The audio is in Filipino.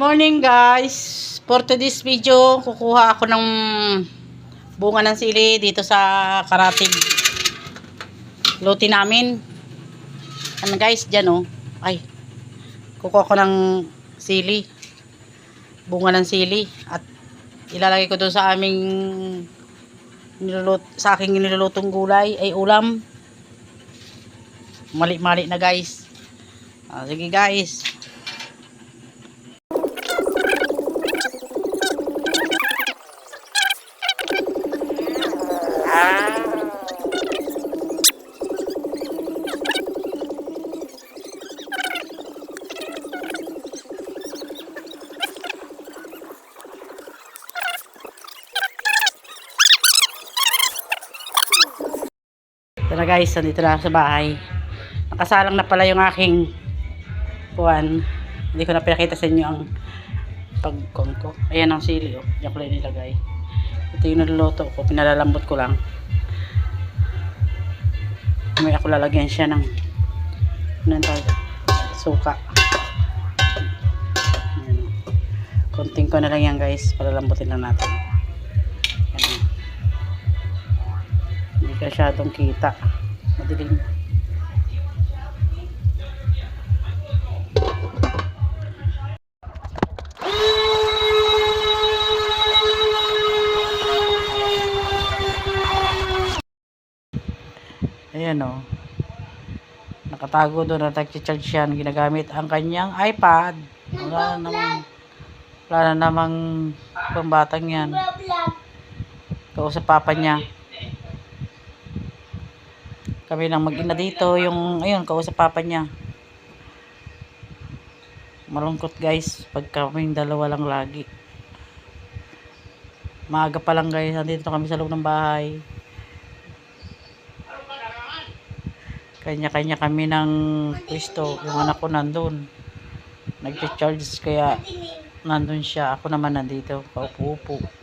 Morning guys! For today's video, kukuha ako ng bunga ng sili dito sa karatig luti namin. Ano guys, dyan oh. Ay, kukuha ko ng sili. Bunga ng sili. At ilalagay ko doon sa aming nilulut sa aking nilulutong gulay ay ulam. Mali-mali na guys. Ah, sige guys. Na guys, nandito na sa bahay. Nakasalang na pala yung aking buwan. Hindi ko na pinakita sa inyo ang pagkon ko. Ayan ang sili oh. Diyan ko lang nilagay. Ito yung niluluto ko. Pinalalambot ko lang. May ako lalagyan siya ng ano tawag? Suka. Ayan, oh. Konting ko na lang yan guys. Palalambutin lang natin. Ayan. oh. Hindi ka kita. Madilim. Ayan o. Nakatago doon na nag-charge yan. Ginagamit ang kanyang iPad. Wala na namang wala na namang pambatang yan. Kausap papa niya. Kami lang mag-ina dito. Yung, ayun, kausap papa niya. Malungkot guys. Pag kaming dalawa lang lagi. Maaga pa lang guys. Nandito kami sa loob ng bahay. Kanya-kanya kami ng pwesto. Yung anak ko nandun. Nag-charge kaya nandun siya. Ako naman nandito. Paupo-upo.